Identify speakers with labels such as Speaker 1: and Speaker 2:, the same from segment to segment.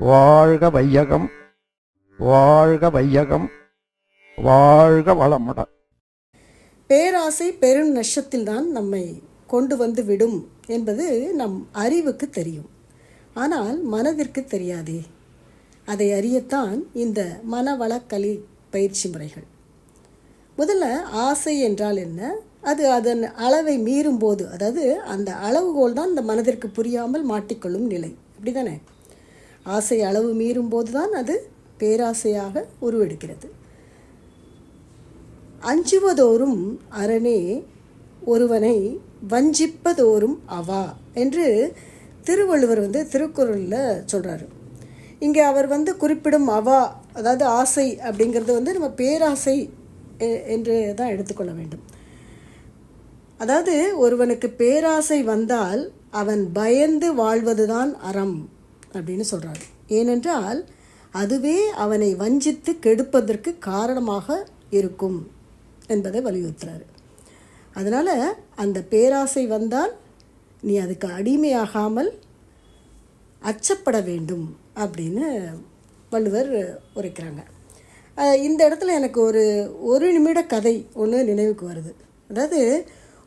Speaker 1: வாழ்க வையகம் வாழ்க வையகம் வாழ்க வளமுடன்
Speaker 2: பேராசை பெரும் நஷ்டத்தில்தான் நம்மை கொண்டு வந்து விடும் என்பது நம் அறிவுக்கு தெரியும். ஆனால் மனதிற்கு தெரியாதே. அதை அறியத்தான் இந்த மனவளக்கலி பயிற்சி முறைகள். முதல்ல ஆசை என்றால் என்ன? அது அதன் அளவை மீறும் போது அதாவது அந்த அளவுகோல் தான் இந்த மனதிற்கு புரியாமல் மாட்டிக்கொள்ளும் நிலை. அப்படிதானே ஆசை அளவு மீறும்போது தான் அது பேராசையாக உருவெடுக்கிறது. அஞ்சுவதோறும் அரணே ஒருவனை வஞ்சிப்பதோறும் அவா என்று திருவள்ளுவர் வந்து திருக்குறளில் சொல்கிறாரு இங்கே அவர் வந்து குறிப்பிடும் அவா அதாவது ஆசை அப்படிங்கிறது வந்து நம்ம பேராசை என்று தான் எடுத்துக்கொள்ள வேண்டும். அதாவது ஒருவனுக்கு பேராசை வந்தால் அவன் பயந்து வாழ்வதுதான் அறம். அப்படின்னு சொல்றாரு. ஏனென்றால் அதுவே அவனை வஞ்சித்து கெடுப்பதற்கு காரணமாக இருக்கும் என்பதை வலியுறுத்துறாரு. அதனால் அந்த பேராசை வந்தால் நீ அதுக்கு அடிமையாகாமல் அச்சப்பட வேண்டும் அப்படின்னு வள்ளுவர் உரைக்கிறாங்க. இந்த இடத்துல எனக்கு ஒரு ஒரு நிமிட கதை ஒன்று நினைவுக்கு வருது. அதாவது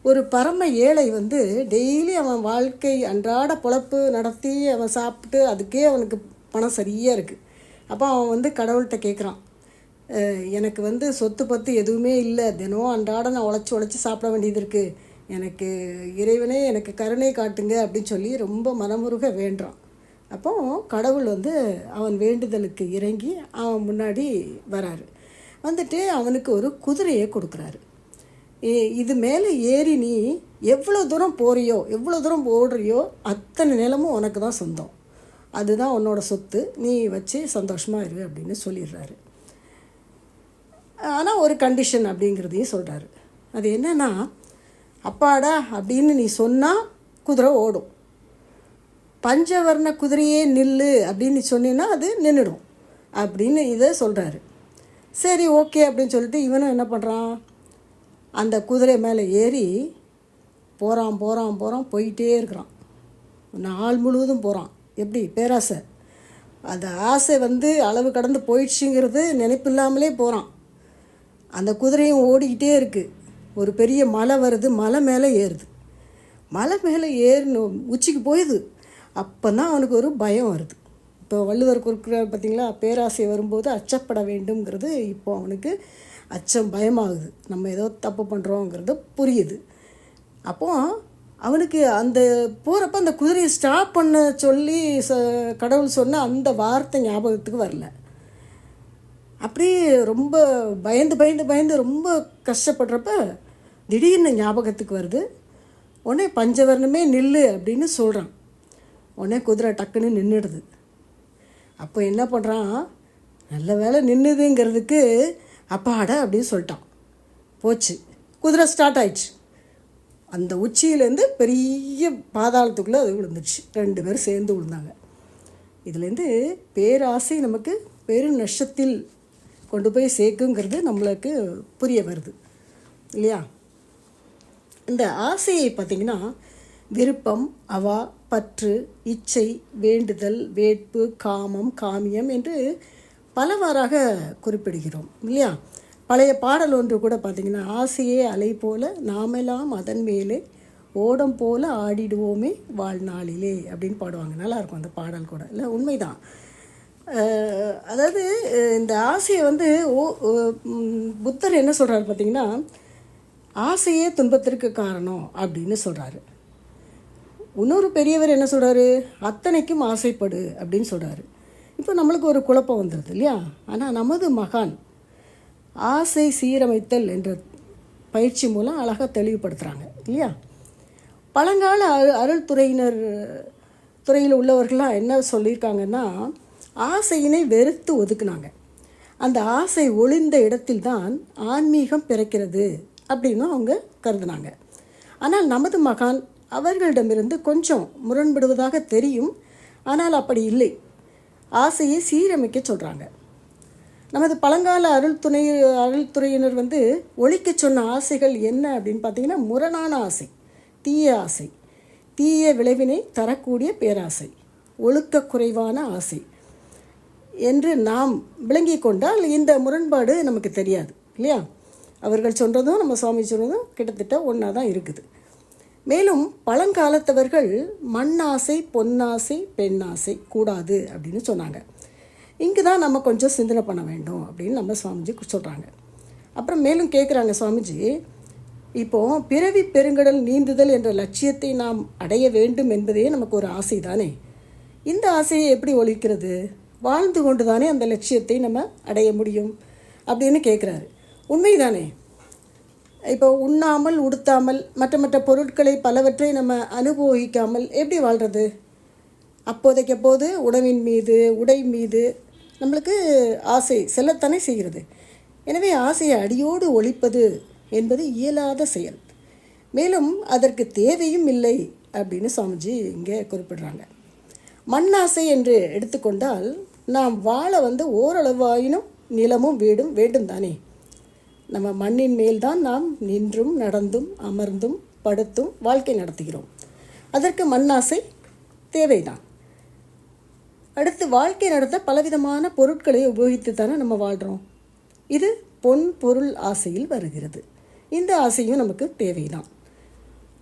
Speaker 2: ஒரு பரம ஏழை வந்து டெய்லி அவன் வாழ்க்கை அன்றாட பொழப்பு நடத்தி அவன் சாப்பிட்டு அதுக்கே அவனுக்கு பணம் சரியாக இருக்குது அப்போ அவன் வந்து கடவுள்கிட்ட கேட்குறான் எனக்கு வந்து சொத்து பத்து எதுவுமே இல்லை. தினம் அன்றாட நான் உழைச்சி உழைச்சி சாப்பிட வேண்டியது இருக்குது எனக்கு இறைவனே எனக்கு கருணை காட்டுங்க அப்படின்னு சொல்லி ரொம்ப மனமுருக வேண்டுறான். அப்போ கடவுள் வந்து அவன் வேண்டுதலுக்கு இறங்கி அவன் முன்னாடி வராரு. வந்துட்டு அவனுக்கு ஒரு குதிரையை கொடுக்குறாரு. இது மேலே ஏறி நீ எவ்வளோ தூரம் போறியோ எவ்வளோ தூரம் ஓடுறியோ அத்தனை நிலமும் உனக்கு தான் சொந்தம். அதுதான் உன்னோட சொத்து. நீ வச்சு சந்தோஷமாக இரு அப்படின்னு சொல்லிடுறாரு. ஆனால் ஒரு கண்டிஷன் அப்படிங்கிறதையும் சொல்கிறாரு அது என்னென்னா அப்பாடா அப்படின்னு நீ சொன்னால் குதிரை ஓடும். பஞ்சவர்ண குதிரையே நில்லு அப்படின்னு சொன்னீன்னா அது நின்றுடும் அப்படின்னு இதை சொல்கிறாரு சரி ஓகே அப்படின்னு சொல்லிட்டு இவனும் என்ன பண்ணுறான் அந்த குதிரை மேலே ஏறி போகிறான் போகிறான் போகிறான் போயிட்டே இருக்கிறான். நாள் முழுவதும் போகிறான் எப்படி? பேராசை. அந்த ஆசை வந்து அளவு கடந்து போயிடுச்சுங்கிறது நினைப்பு இல்லாமலே போகிறான் அந்த குதிரையும் ஓடிக்கிட்டே இருக்குது ஒரு பெரிய மலை வருது மலை மேலே ஏறுது. மலை மேலே ஏறணும் உச்சிக்கு போயுது. அப்போ தான் அவனுக்கு ஒரு பயம் வருது. இப்போ வள்ளுவர் கொடுக்குறாரு பார்த்தீங்களா? பேராசை வரும்போது அச்சப்பட வேண்டும்ங்கிறது இப்போ அவனுக்கு அச்சம் பயமாகுது. நம்ம ஏதோ தப்பு பண்ணுறோங்கிறது புரியுது. அப்போ அவனுக்கு அந்த போகிறப்ப அந்த குதிரையை ஸ்டாப் பண்ண சொல்லி ச கடவுள் சொன்ன அந்த வார்த்தை ஞாபகத்துக்கு வரல. அப்படியே ரொம்ப பயந்து பயந்து பயந்து ரொம்ப கஷ்டப்படுறப்ப திடீர்னு ஞாபகத்துக்கு வருது. உடனே பஞ்சவர்ணமே நில்லு அப்படின்னு சொல்கிறான் உடனே குதிரை டக்குன்னு நின்றுடுது அப்போ என்ன பண்ணுறான் நல்ல வேலை நின்றுதுங்கிறதுக்கு அப்பாட அப்படின்னு சொல்லிட்டான். போச்சு. குதிரை ஸ்டார்ட் ஆயிடுச்சு. அந்த உச்சியிலேருந்து பெரிய பாதாளத்துக்குள்ளே அது விழுந்துருச்சு. ரெண்டு பேரும் சேர்ந்து விழுந்தாங்க. இதுலேருந்து பேராசை நமக்கு பெரும் நஷ்டத்தில் கொண்டு போய் சேர்க்குங்கிறது நம்மளுக்கு புரிய வருது. இல்லையா? இந்த ஆசையை பார்த்திங்கன்னா விருப்பம் அவா பற்று இச்சை வேண்டுதல் வேட்பு காமம் காமியம் என்று பலவாறாக குறிப்பிடுகிறோம் இல்லையா? பழைய பாடல் ஒன்று கூட பார்த்திங்கன்னா ஆசையே அலை போல நாமெல்லாம் அதன் மேலே ஓடம் போல ஆடிடுவோமே வாழ்நாளிலே அப்படின்னு பாடுவாங்க. நல்லாயிருக்கும் அந்த பாடல் கூட இல்லை? உண்மைதான். அதாவது இந்த ஆசையை வந்து ஓ புத்தர் என்ன சொல்கிறாரு பார்த்தீங்கன்னா ஆசையே துன்பத்திற்கு காரணம் அப்படின்னு சொல்கிறாரு இன்னொரு பெரியவர் என்ன சொல்கிறாரு அத்தனைக்கும் ஆசைப்படு அப்படின்னு சொல்கிறாரு இப்போ நம்மளுக்கு ஒரு குழப்பம் வந்துடுது இல்லையா? ஆனால் நமது மகான் ஆசை சீரமைத்தல் என்ற பயிற்சி மூலம் அழகாக தெளிவுபடுத்துகிறாங்க இல்லையா? பழங்கால அரு அருள்துறையினர் துறையில் உள்ளவர்களாக என்ன சொல்லியிருக்காங்கன்னா ஆசையினை வெறுத்து ஒதுக்குனாங்க. அந்த ஆசை ஒளிந்த இடத்தில்தான் ஆன்மீகம் பிறக்கிறது அப்படின்னு அவங்க கருதுனாங்க. ஆனால் நமது மகான் அவர்களிடமிருந்து கொஞ்சம் முரண்படுவதாக தெரியும். ஆனால் அப்படி இல்லை. ஆசையை சீரமைக்க சொல்கிறாங்க நமது பழங்கால அருள் துணை அருள்துறையினர் வந்து ஒழிக்க சொன்ன ஆசைகள் என்ன அப்படின்னு பார்த்தீங்கன்னா முரணான ஆசை தீய ஆசை. தீய விளைவினை தரக்கூடிய பேராசை ஒழுக்க குறைவான ஆசை என்று நாம் விளங்கி கொண்டால் இந்த முரண்பாடு நமக்கு தெரியாது இல்லையா? அவர்கள் சொல்கிறதும் நம்ம சுவாமி சொல்கிறதும் கிட்டத்தட்ட ஒன்றா தான் இருக்குது. மேலும் பழங்காலத்தவர்கள் மண்ணாசை பொன்னாசை பெண்ணாசை கூடாது அப்படின்னு சொன்னாங்க. இங்கு தான் நம்ம கொஞ்சம் சிந்தனை பண்ண வேண்டும் அப்படின்னு நம்ம சுவாமிஜி சொல்கிறாங்க அப்புறம் மேலும் கேட்குறாங்க சுவாமிஜி இப்போ பிறவி பெருங்கடல் நீந்துதல் என்ற லட்சியத்தை நாம் அடைய வேண்டும் என்பதே நமக்கு ஒரு ஆசை தானே? இந்த ஆசையை எப்படி ஒழிக்கிறது? வாழ்ந்து கொண்டு தானே அந்த லட்சியத்தை நம்ம அடைய முடியும் அப்படின்னு கேட்குறாரு உண்மைதானே? இப்போ உண்ணாமல் உடுத்தாமல் மற்ற மற்ற பொருட்களை பலவற்றை நம்ம அனுபவிக்காமல் எப்படி வாழ்கிறது அப்போதைக்கு போது உணவின் மீது உடை மீது நம்மளுக்கு ஆசை செல்லத்தானே செய்கிறது. எனவே ஆசையை அடியோடு ஒழிப்பது என்பது இயலாத செயல். மேலும் அதற்கு தேவையும் இல்லை அப்படின்னு சுவாமிஜி இங்கே குறிப்பிடுறாங்க. மண்ணாசை என்று எடுத்துக்கொண்டால் நாம் வாழ வந்து ஓரளவாயினும் நிலமும் வீடும் வேண்டும் தானே? நம்ம மண்ணின் மேல்தான் நாம் நின்றும் நடந்தும் அமர்ந்தும் படுத்தும் வாழ்க்கை நடத்துகிறோம். அதற்கு மண்ணாசை தேவைதான். அடுத்து வாழ்க்கை நடத்த பலவிதமான பொருட்களை உபயோகித்து தானே நம்ம வாழ்கிறோம் இது பொன் பொருள் ஆசையில் வருகிறது. இந்த ஆசையும் நமக்கு தேவைதான்.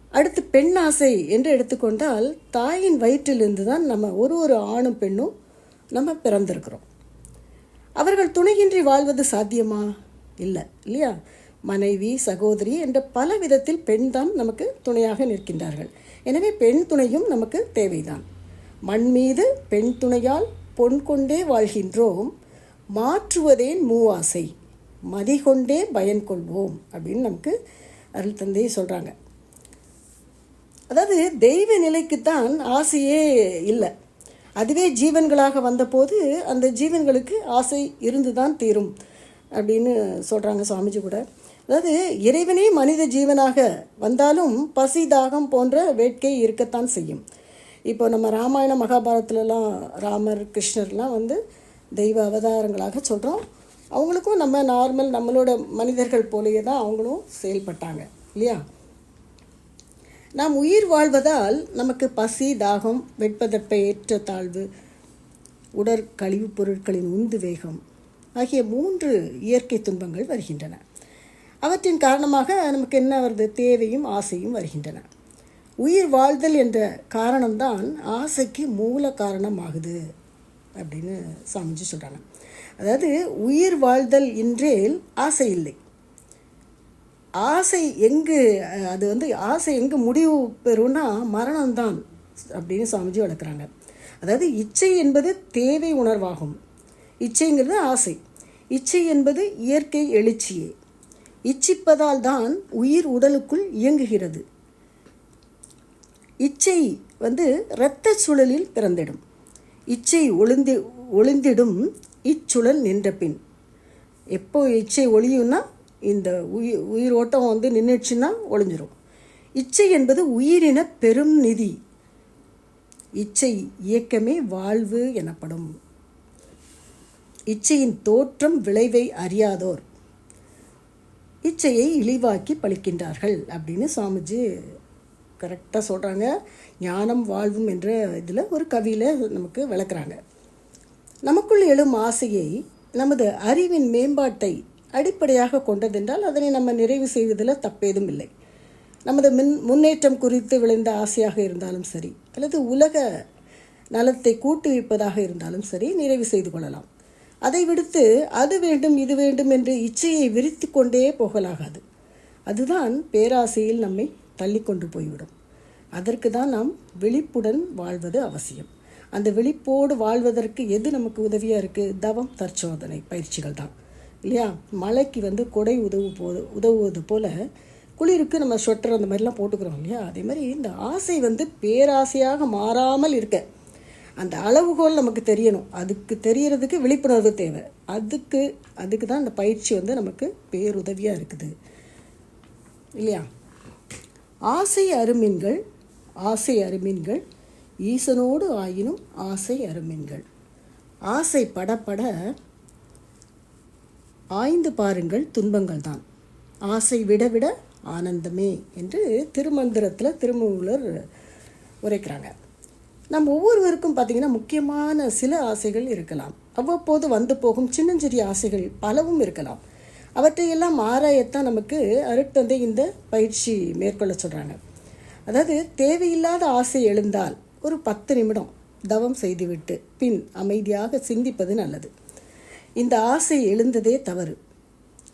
Speaker 2: அடுத்து பெண் ஆசை என்று எடுத்துக்கொண்டால் தாயின் வயிற்றிலிருந்து தான் நம்ம ஒரு ஒரு ஆணும் பெண்ணும் நம்ம பிறந்திருக்கிறோம். அவர்கள் துணையின்றி வாழ்வது சாத்தியமா? இல்லை இல்லையா? மனைவி சகோதரி என்ற பல விதத்தில் பெண் தான் நமக்கு துணையாக நிற்கின்றார்கள். எனவே பெண் துணையும் நமக்கு தேவைதான். மண் மீது பெண் துணையால் பொன் கொண்டே வாழ்கின்றோம். மாற்றுவதேன் மூவாசை. மதி கொண்டே பயன் கொள்வோம் அப்படின்னு நமக்கு அருள் தந்தையை சொல்கிறாங்க அதாவது தெய்வ நிலைக்குத்தான் ஆசையே இல்லை. அதுவே ஜீவன்களாக வந்தபோது அந்த ஜீவன்களுக்கு ஆசை இருந்து தான் தீரும். அப்படின்னு சொல்கிறாங்க சுவாமிஜி கூட. அதாவது இறைவனே மனித ஜீவனாக வந்தாலும் பசி தாகம் போன்ற வேட்கை இருக்கத்தான் செய்யும். இப்போ நம்ம ராமாயண மகாபாரதத்துலலாம் ராமர் கிருஷ்ணர்லாம் வந்து தெய்வ அவதாரங்களாக சொல்கிறோம் அவங்களுக்கும் நம்ம நார்மல் நம்மளோட மனிதர்கள் போலேயே தான் அவங்களும் செயல்பட்டாங்க. இல்லையா? நாம் உயிர் வாழ்வதால் நமக்கு பசி தாகம் வெட்பதற்ப ஏற்ற தாழ்வு உடற்கழிவுப் பொருட்களின் உந்து வேகம் ஆகிய மூன்று இயற்கை துன்பங்கள் வருகின்றன. அவற்றின் காரணமாக நமக்கு என்ன வருது? தேவையும் ஆசையும் வருகின்றன. உயிர் வாழ்தல் என்ற காரணம்தான் ஆசைக்கு மூல காரணமாகுது அப்படின்னு சாமிஜி சொல்கிறாங்க அதாவது உயிர் வாழ்தல் என்றே ஆசை இல்லை. ஆசை எங்கு அது வந்து ஆசை எங்கு முடிவு பெறும்னா மரணம்தான் அப்படின்னு சுவாமிஜி வளர்க்குறாங்க. அதாவது இச்சை என்பது தேவை உணர்வாகும். இச்சைங்கிறது ஆசை. இச்சை என்பது இயற்கை எழுச்சியே. இச்சிப்பதால் தான் உயிர் உடலுக்குள் இயங்குகிறது. இச்சை வந்து இரத்த சுழலில் பிறந்திடும். இச்சை ஒளிந்து ஒளிந்திடும் இச்சுழல் நின்ற பின். எப்போ இச்சை ஒளியும்னா இந்த உயிர் உயிர் ஓட்டம் வந்து நின்றுச்சுன்னா ஒளிஞ்சிரும். இச்சை என்பது உயிரின பெரும் நிதி. இச்சை இயக்கமே வாழ்வு எனப்படும். இச்சையின் தோற்றம் விளைவை அறியாதோர். இச்சையை இழிவாக்கி பழிக்கின்றார்கள் அப்படின்னு சுவாமிஜி கரெக்டாக சொல்கிறாங்க ஞானம் வாழ்வும் என்ற இதில் ஒரு கவியில் நமக்கு விளக்குறாங்க. நமக்குள் எழும் ஆசையை நமது அறிவின் மேம்பாட்டை அடிப்படையாக கொண்டதென்றால் அதனை நம்ம நிறைவு செய்வதில் தப்பேதும் இல்லை. நமது மின் முன்னேற்றம் குறித்து விளைந்த ஆசையாக இருந்தாலும் சரி அல்லது உலக நலத்தை கூட்டுவிப்பதாக இருந்தாலும் சரி நிறைவு செய்து கொள்ளலாம். அதை விடுத்து அது வேண்டும் இது வேண்டும் என்று இச்சையை விரித்து கொண்டே போகலாகாது. அதுதான் பேராசையில் நம்மை தள்ளிக்கொண்டு போய்விடும். அதற்கு தான் நாம் விழிப்புடன் வாழ்வது அவசியம். அந்த விழிப்போடு வாழ்வதற்கு எது நமக்கு உதவியாக இருக்குது தவம் தற்சோதனை பயிற்சிகள் தான். இல்லையா? மழைக்கு வந்து கொடை உதவு போ உதவுவது போல் குளிருக்கு நம்ம ஸ்வெட்டர் அந்த மாதிரிலாம் போட்டுக்கிறோம் இல்லையா? அதே மாதிரி இந்த ஆசை வந்து பேராசையாக மாறாமல் இருக்க அந்த அளவுகோல் நமக்கு தெரியணும். அதுக்கு தெரியறதுக்கு விழிப்புணர்வு தேவை. அதுக்கு அதுக்கு தான் அந்த பயிற்சி வந்து நமக்கு பேருதவியாக இருக்குது. இல்லையா? ஆசை அருமீன்கள் ஆசை அருமீன்கள் ஈசனோடு ஆயினும் ஆசை அருமீன்கள். ஆசை படப்பட ஆய்ந்து பாருங்கள் துன்பங்கள் தான். ஆசை விட விட ஆனந்தமே என்று திருமந்திரத்தில் திருமூலர் உரைக்கிறாங்க. நம் ஒவ்வொருவருக்கும் பார்த்திங்கன்னா முக்கியமான சில ஆசைகள் இருக்கலாம். அவ்வப்போது வந்து போகும் சின்னஞ்சிறிய ஆசைகள் பலவும் இருக்கலாம். அவற்றையெல்லாம் ஆராயத்தான் நமக்கு அருட்தந்தை இந்த பயிற்சி மேற்கொள்ள சொல்கிறாங்க அதாவது தேவையில்லாத ஆசை எழுந்தால் ஒரு பத்து நிமிடம் தவம் செய்துவிட்டு பின் அமைதியாக சிந்திப்பது நல்லது. இந்த ஆசை எழுந்ததே தவறு.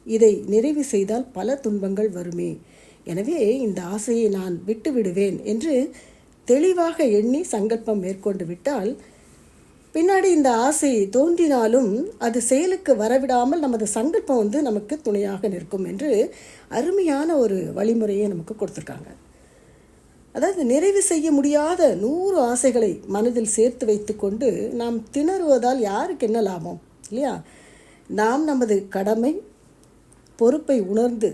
Speaker 2: இதை நிறைவு செய்தால் பல துன்பங்கள் வருமே. எனவே இந்த ஆசையை நான் விட்டு விடுவேன் என்று தெளிவாக எண்ணி சங்கல்பம் மேற்கொண்டு விட்டால் பின்னாடி இந்த ஆசை தோன்றினாலும் அது செயலுக்கு வரவிடாமல் நமது சங்கல்பம் வந்து நமக்கு துணையாக நிற்கும் என்று அருமையான ஒரு வழிமுறையை நமக்கு கொடுத்துருக்காங்க. அதாவது நிறைவு செய்ய முடியாத நூறு ஆசைகளை மனதில் சேர்த்து வைத்துக்கொண்டு நாம் திணறுவதால் யாருக்கு என்ன லாபம் இல்லையா? நாம் நமது கடமை பொறுப்பை உணர்ந்து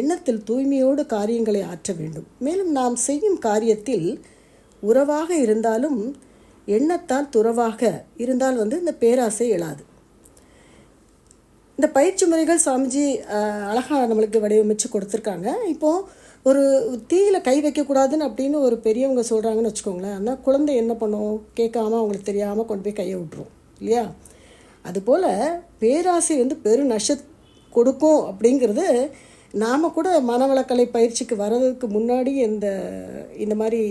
Speaker 2: எண்ணத்தில் தூய்மையோடு காரியங்களை ஆற்ற வேண்டும். மேலும் நாம் செய்யும் காரியத்தில் உறவாக இருந்தாலும் எண்ணத்தால் துறவாக இருந்தால் வந்து இந்த பேராசை எழாது. இந்த பயிற்சி முறைகள் சாமிஜி அழகாக நம்மளுக்கு வடிவமைச்சு கொடுத்துருக்காங்க. இப்போது ஒரு தீயில கை வைக்கக்கூடாதுன்னு அப்படின்னு ஒரு பெரியவங்க சொல்கிறாங்கன்னு வச்சுக்கோங்களேன். ஆனால் குழந்தை என்ன பண்ணும்? கேட்காம அவங்களுக்கு தெரியாமல் கொண்டு போய் கையை விட்டுரும் இல்லையா? அதுபோல் பேராசை வந்து பெரு நஷ கொடுக்கும் அப்படிங்கிறது நாம் கூட மனவளக்கலை பயிற்சிக்கு வர்றதுக்கு முன்னாடி இந்த இந்த மாதிரி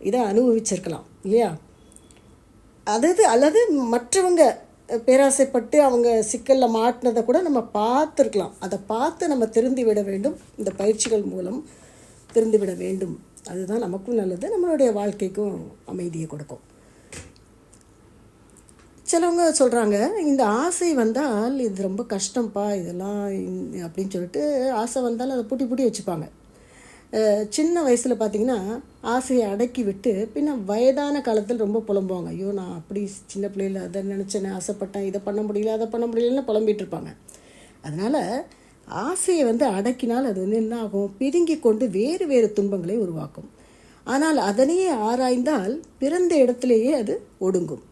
Speaker 2: இதை அனுபவிச்சிருக்கலாம் இல்லையா? அதாவது அல்லது மற்றவங்க பேராசைப்பட்டு அவங்க சிக்கலில் மாட்டினதை கூட நம்ம பார்த்துருக்கலாம். அதை பார்த்து நம்ம திருந்தி விட வேண்டும். இந்த பயிற்சிகள் மூலம் திருந்தி விட வேண்டும். அதுதான் நமக்கும் நல்லது. நம்மளுடைய வாழ்க்கைக்கும் அமைதியை கொடுக்கும். சிலவங்க சொல்கிறாங்க இந்த ஆசை வந்தால் இது ரொம்ப கஷ்டம்ப்பா இதெல்லாம் அப்படின்னு சொல்லிட்டு ஆசை வந்தால் அதை பூட்டி பூட்டி வச்சுப்பாங்க. சின்ன வயசில் பார்த்தீங்கன்னா ஆசையை அடக்கி விட்டு பின்ன வயதான காலத்தில் ரொம்ப புலம்புவாங்க. ஐயோ நான் அப்படி சின்ன பிள்ளையில அதை நினச்சேன்னு ஆசைப்பட்டேன் இதை பண்ண முடியல அதை பண்ண முடியலன்னு புலம்பிட்டு இருப்பாங்க. அதனால் ஆசையை வந்து அடக்கினால் அது வந்து என்ன ஆகும்? பிதுங்கி கொண்டு வேறு வேறு துன்பங்களை உருவாக்கும். ஆனால் அதனையே ஆராய்ந்தால் பிறந்த இடத்திலேயே அது ஒடுங்கும்.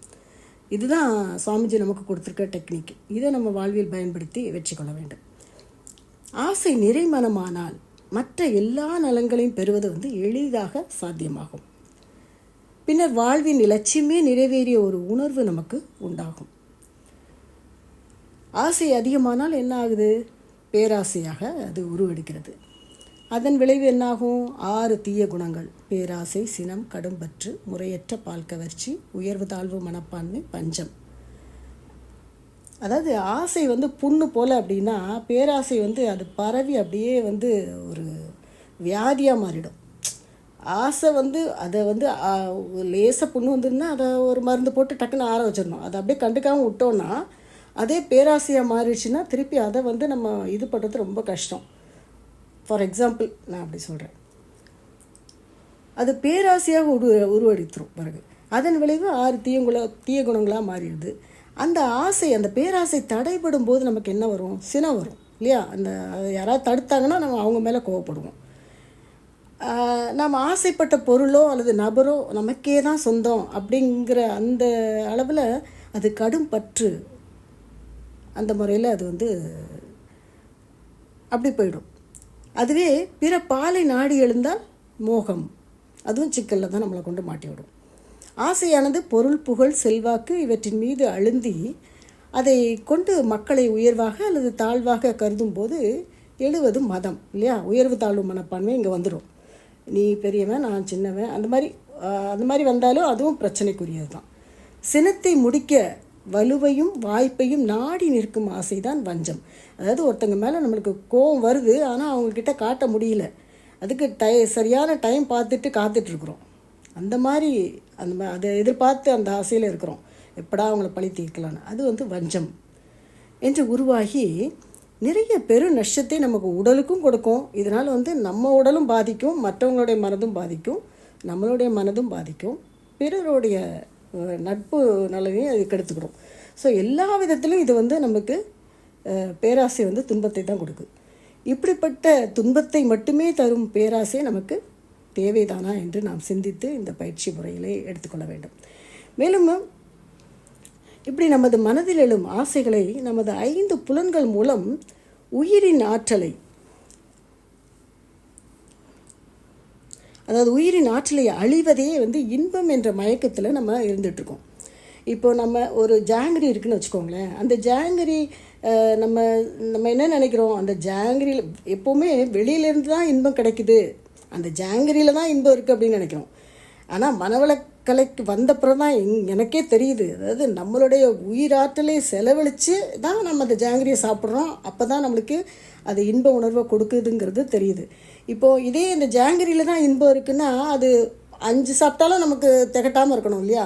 Speaker 2: இதுதான் சுவாமிஜி நமக்கு கொடுத்துருக்க டெக்னிக். இதை நம்ம வாழ்வில் பயன்படுத்தி வெற்றி கொள்ள வேண்டும். ஆசை நிறைமனமானால் மற்ற எல்லா நலங்களையும் பெறுவது வந்து எளிதாக சாத்தியமாகும். பின்னர் வாழ்வின் இலட்சியமே நிறைவேறிய ஒரு உணர்வு நமக்கு உண்டாகும். ஆசை அதிகமானால் என்ன ஆகுது? பேராசையாக அது உருவெடுக்கிறது. அதன் விளைவு என்னாகும்? ஆறு தீய குணங்கள். பேராசை சினம் கடும்பற்று முறையற்ற பால் கவர்ச்சி உயர்வு தாழ்வு மனப்பான்மை பஞ்சம். அதாவது ஆசை வந்து புண்ணு போல் அப்படின்னா பேராசை வந்து அது பரவி அப்படியே வந்து ஒரு வியாதியாக மாறிடும். ஆசை வந்து அதை வந்து லேசாக புண்ணு வந்துருந்தா அதை ஒரு மருந்து போட்டு டக்குன்னு ஆற வச்சிடணும். அதை அப்படியே கண்டுக்காமல் விட்டோன்னா அதே பேராசையாக மாறிடுச்சுன்னா திருப்பி அதை வந்து நம்ம இது பண்ணுறது ரொம்ப கஷ்டம். ஃபார் எக்ஸாம்பிள் நான் அப்படி சொல்கிறேன் அது பேராசையாக உரு உருவெடுத்துரும் பிறகு அதன் விளைவு ஆறு தீயங்குல தீய குணங்களாக மாறிடுது. அந்த ஆசை அந்த பேராசை தடைபடும் போது நமக்கு என்ன வரும்? சினம் வரும் இல்லையா? அந்த அதை யாராவது தடுத்தாங்கன்னா நம்ம அவங்க மேலே கோவப்படுவோம். நாம் ஆசைப்பட்ட பொருளோ அல்லது நபரோ நமக்கே தான் சொந்தம் அப்படிங்கிற அந்த அளவில் அது கடும் பற்று. அந்த முறையில் அது வந்து அப்படி போயிடும். அதுவே பிற பாலை நாடி எழுந்தால் மோகம். அதுவும் சிக்கலில் தான் நம்மளை கொண்டு மாட்டி விடும் ஆசையானது பொருள் புகழ் செல்வாக்கு இவற்றின் மீது அழுந்தி அதை கொண்டு மக்களை உயர்வாக அல்லது தாழ்வாக கருதும் போது எழுவது மதம் இல்லையா? உயர்வு தாழ்வு மனப்பான்மை இங்கே வந்துடும் நீ பெரியவன் நான் சின்னவன் அந்த மாதிரி அந்த மாதிரி வந்தாலும் அதுவும் பிரச்சனைக்குரியது தான் சினத்தை முடிக்க வலுவையும் வாய்ப்பையும் நாடி நிற்கும் ஆசைதான் வஞ்சம். அதாவது ஒருத்தங்க மேலே நம்மளுக்கு கோவம் வருது ஆனால் அவங்கக்கிட்ட காட்ட முடியல. அதுக்கு டை சரியான டைம் பார்த்துட்டு காத்துட்ருக்குறோம் அந்த மாதிரி அந்த மாதிரி அதை எதிர்பார்த்து அந்த ஆசையில் இருக்கிறோம். எப்படா அவங்கள பழி தீர்க்கலான்னு அது வந்து வஞ்சம். என்று உருவாகி நிறைய பெரு நஷ்டத்தை நமக்கு உடலுக்கும் கொடுக்கும். இதனால் வந்து நம்ம உடலும் பாதிக்கும் மற்றவங்களுடைய மனதும் பாதிக்கும் நம்மளுடைய மனதும் பாதிக்கும். பிறருடைய நட்பு நலனையும் அது கெடுத்துக்கிறோம் ஸோ எல்லா விதத்திலும் இது வந்து நமக்கு பேராசை வந்து துன்பத்தை தான் கொடுக்குது. இப்படிப்பட்ட துன்பத்தை மட்டுமே தரும் பேராசை நமக்கு தேவைதானா என்று நாம் சிந்தித்து இந்த பயிற்சி முறையிலே எடுத்துக்கொள்ள வேண்டும். மேலும் இப்படி நமது மனதில் எழும் ஆசைகளை நமது ஐந்து புலன்கள் மூலம் உயிரின் ஆற்றலை அதாவது உயிரின் ஆற்றலை அழிவதே வந்து இன்பம் என்ற மயக்கத்தில் நம்ம இருந்துகிட்ருக்கோம் இப்போ நம்ம ஒரு ஜாங்கிரி இருக்குன்னு வச்சுக்கோங்களேன் அந்த ஜாங்கிரி நம்ம நம்ம என்ன நினைக்கிறோம்? அந்த ஜாங்கிரியில் எப்போவுமே வெளியிலேருந்து தான் இன்பம் கிடைக்குது. அந்த ஜாங்கிரியில் தான் இன்பம் இருக்குது அப்படின்னு நினைக்கிறோம். ஆனால் மனவளக்கலைக்கு வந்தப்புறம் தான் எங் எனக்கே தெரியுது. அதாவது நம்மளுடைய உயிராற்றலை செலவழித்து தான் நம்ம அந்த ஜாங்கிரியை சாப்பிட்றோம். அப்போ தான் நம்மளுக்கு அது இன்ப உணர்வை கொடுக்குதுங்கிறது தெரியுது. இப்போது இதே இந்த ஜாங்கிரியில் தான் இன்பம் இருக்குன்னா அது அஞ்சு சாப்பிட்டாலும் நமக்கு திகட்டாமல் இருக்கணும் இல்லையா?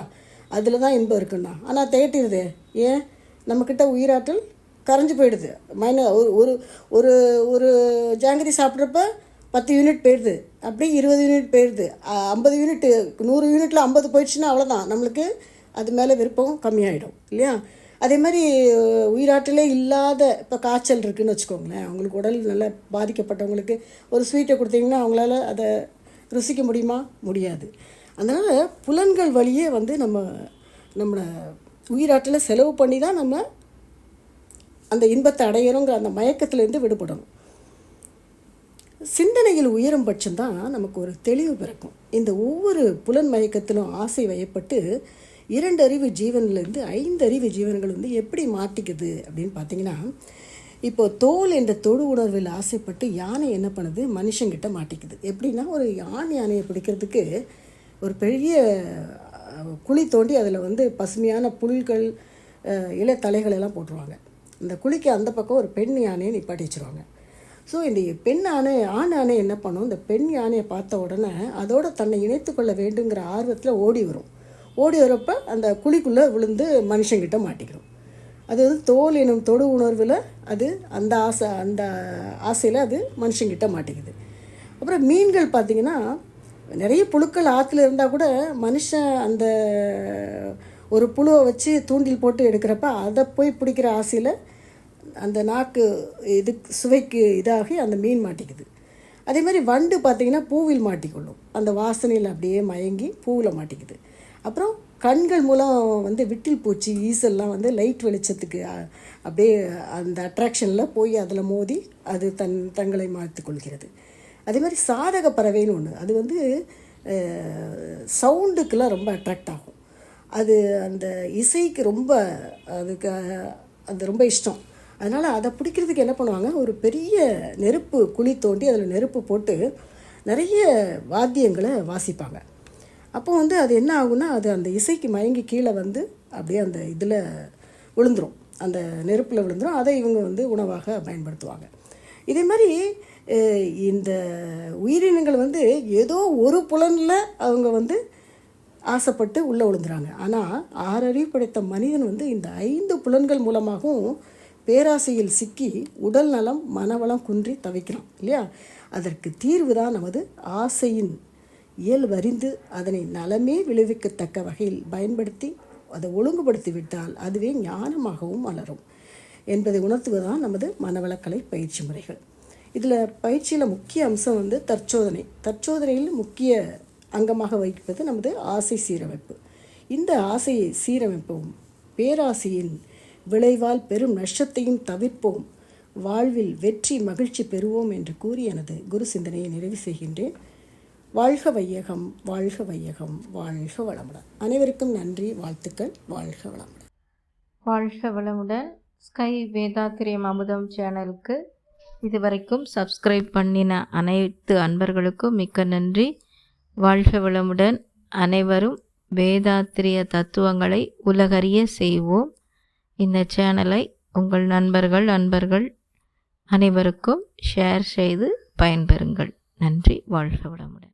Speaker 2: அதில் தான் இன்பம் இருக்குன்னா. ஆனால் திகட்டிடுது. ஏன்? நம்மக்கிட்ட உயிராற்றல் கரைஞ்சு போயிடுது. மைன ஒரு ஒரு ஒரு ஒரு ஜாங்கிரி சாப்பிட்றப்ப பத்து யூனிட் போயிடுது அப்படியே இருபது யூனிட் போயிடுது ஐம்பது யூனிட் நூறு யூனிட்டில் ஐம்பது போயிடுச்சுன்னா அவ்வளோதான் நம்மளுக்கு அது மேலே விருப்பம் கம்மியாயிடும். இல்லையா? அதே மாதிரி அஹ், உயிராற்றலே இல்லாத இப்போ காய்ச்சல் இருக்குதுன்னு வச்சுக்கோங்களேன். அவங்களுக்கு உடல் நல்லா பாதிக்கப்பட்டவங்களுக்கு ஒரு ஸ்வீட்டை கொடுத்தீங்கன்னா அவங்களால அதை ருசிக்க முடியுமா? முடியாது. அதனால் புலன்கள் வழியே வந்து நம்ம நம்மளை உயிராற்றலை செலவு பண்ணி தான் நம்ம அந்த இன்பத்தை அடையிறோங்கிற அந்த மயக்கத்துலேருந்து விடுபடணும். சிந்தனையில் உயரும் பட்சம்தான் நமக்கு ஒரு தெளிவு பிறக்கும். இந்த ஒவ்வொரு புலன் மயக்கத்திலும் ஆசை வயப்பட்டு இரண்டு அறிவு ஜீவன்லேருந்து ஐந்து அறிவு ஜீவன்கள் வந்து எப்படி மாட்டிக்குது அப்படின்னு பார்த்தீங்கன்னா இப்போ தோல் என்ற தொடு உணர்வில் ஆசைப்பட்டு யானை என்ன பண்ணுது? மனுஷங்கிட்ட மாட்டிக்குது. எப்படின்னா ஒரு யான் யானையை பிடிக்கிறதுக்கு ஒரு பெரிய குழி தோண்டி அதில் வந்து பசுமையான புல்கள் இலை தலைகள் எல்லாம் போட்டுருவாங்க. இந்த குழிக்கு அந்த பக்கம் ஒரு பெண் யானையை நிப்பாட்டி வச்சிருவாங்க. ஸோ இந்த பெண் யானை ஆண் யானை என்ன பண்ணும்? இந்த பெண் யானையை பார்த்த உடனே அதோட தன்னை இணைத்து கொள்ள வேண்டுங்கிற ஆர்வத்தில் ஓடி வரும். ஓடி வரப்ப அந்த குழிக்குள்ளே விழுந்து மனுஷங்கிட்ட மாட்டிக்கிறோம். அது வந்து தோல் எனும் தொடு உணர்வில் அது அந்த ஆசை அந்த ஆசையில் அது மனுஷங்கிட்ட மாட்டிக்குது. அப்புறம் மீன்கள் பார்த்திங்கன்னா நிறைய புழுக்கள் ஆற்றுல இருந்தால் கூட மனுஷன் அந்த ஒரு புழுவை வச்சு தூண்டில் போட்டு எடுக்கிறப்ப அதை போய் பிடிக்கிற ஆசையில் அந்த நாக்கு இது சுவைக்கு இதாகி அந்த மீன் மாட்டிக்குது. அதே மாதிரி வண்டு பார்த்திங்கன்னா பூவில் மாட்டிக்கொள்ளும். அந்த வாசனையில் அப்படியே மயங்கி பூவில் மாட்டிக்குது. அப்புறம் கண்கள் மூலம் வந்து விட்டில் பூச்சி ஈசல்லாம் வந்து லைட் வெளிச்சத்துக்கு அப்படியே அந்த அட்ராக்ஷனில் போய் அதில் மோதி அது தன் தங்களை மாற்றிக் கொள்கிறது. அதே மாதிரி சாதக பறவைன்னு ஒன்று அது வந்து சவுண்டுக்கெலாம் ரொம்ப அட்ராக்ட் ஆகும். அது அந்த இசைக்கு ரொம்ப அதுக்கு அது ரொம்ப இஷ்டம். அதனால் அதை பிடிக்கிறதுக்கு என்ன பண்ணுவாங்க? ஒரு பெரிய நெருப்பு குழி தோண்டி அதில் நெருப்பு போட்டு நிறைய வாத்தியங்களை வாசிப்பாங்க. அப்போ வந்து அது என்ன ஆகும்னா அது அந்த இசைக்கு மயங்கி கீழே வந்து அப்படியே அந்த இதில் விழுந்துரும். அந்த நெருப்பில் விழுந்துடும் அதை இவங்க வந்து உணவாக பயன்படுத்துவாங்க. இதே மாதிரி இந்த உயிரினங்கள் வந்து ஏதோ ஒரு புலனில் அவங்க வந்து ஆசைப்பட்டு உள்ளே விழுந்துறாங்க. ஆனால் ஆறறிவு படைத்த மனிதன் வந்து இந்த ஐந்து புலன்கள் மூலமாகவும் பேராசையில் சிக்கி உடல் நலம் மனவளம் குன்றி தவிக்கிறோம் இல்லையா? அதற்கு தீர்வு தான் நமது ஆசையின் இயல்பறிந்து அதனை நலமே விளைவிக்கத்தக்க வகையில் பயன்படுத்தி அதை ஒழுங்குபடுத்தி விட்டால் அதுவே ஞானமாகவும் மலரும் என்பதை உணர்த்துவதுதான் நமது மனவளக்கலை பயிற்சி முறைகள். இதில் பயிற்சியில் முக்கிய அம்சம் வந்து தற்சோதனை. தற்சோதனையில் முக்கிய அங்கமாக வைப்பது நமது ஆசை சீரமைப்பு. இந்த ஆசையை சீரமைப்பும் பேராசையின் விளைவால் பெரும் நஷ்டத்தையும் தவிர்ப்போம். வாழ்வில் வெற்றி மகிழ்ச்சி பெறுவோம் என்று கூறி எனது குரு சிந்தனையை நிறைவு செய்கின்றேன். வாழ்க வையகம் வாழ்க வையகம் வாழ்க வளமுடன். அனைவருக்கும் நன்றி வாழ்த்துக்கள் வாழ்க வளமுடன்.
Speaker 3: வாழ்க வளமுடன். ஸ்கை வேதாத்திரியம் அமுதம் சேனலுக்கு இதுவரைக்கும் சப்ஸ்கிரைப் பண்ணின அனைத்து அன்பர்களுக்கும் மிக்க நன்றி. வாழ்க வளமுடன். அனைவரும் வேதாத்திரிய தத்துவங்களை உலகறிய செய்வோம். இந்த சேனலை உங்கள் நண்பர்கள் அன்பர்கள் அனைவருக்கும் ஷேர் செய்து பயன்பெறுங்கள். நன்றி. வாழ்க வளமுடன்.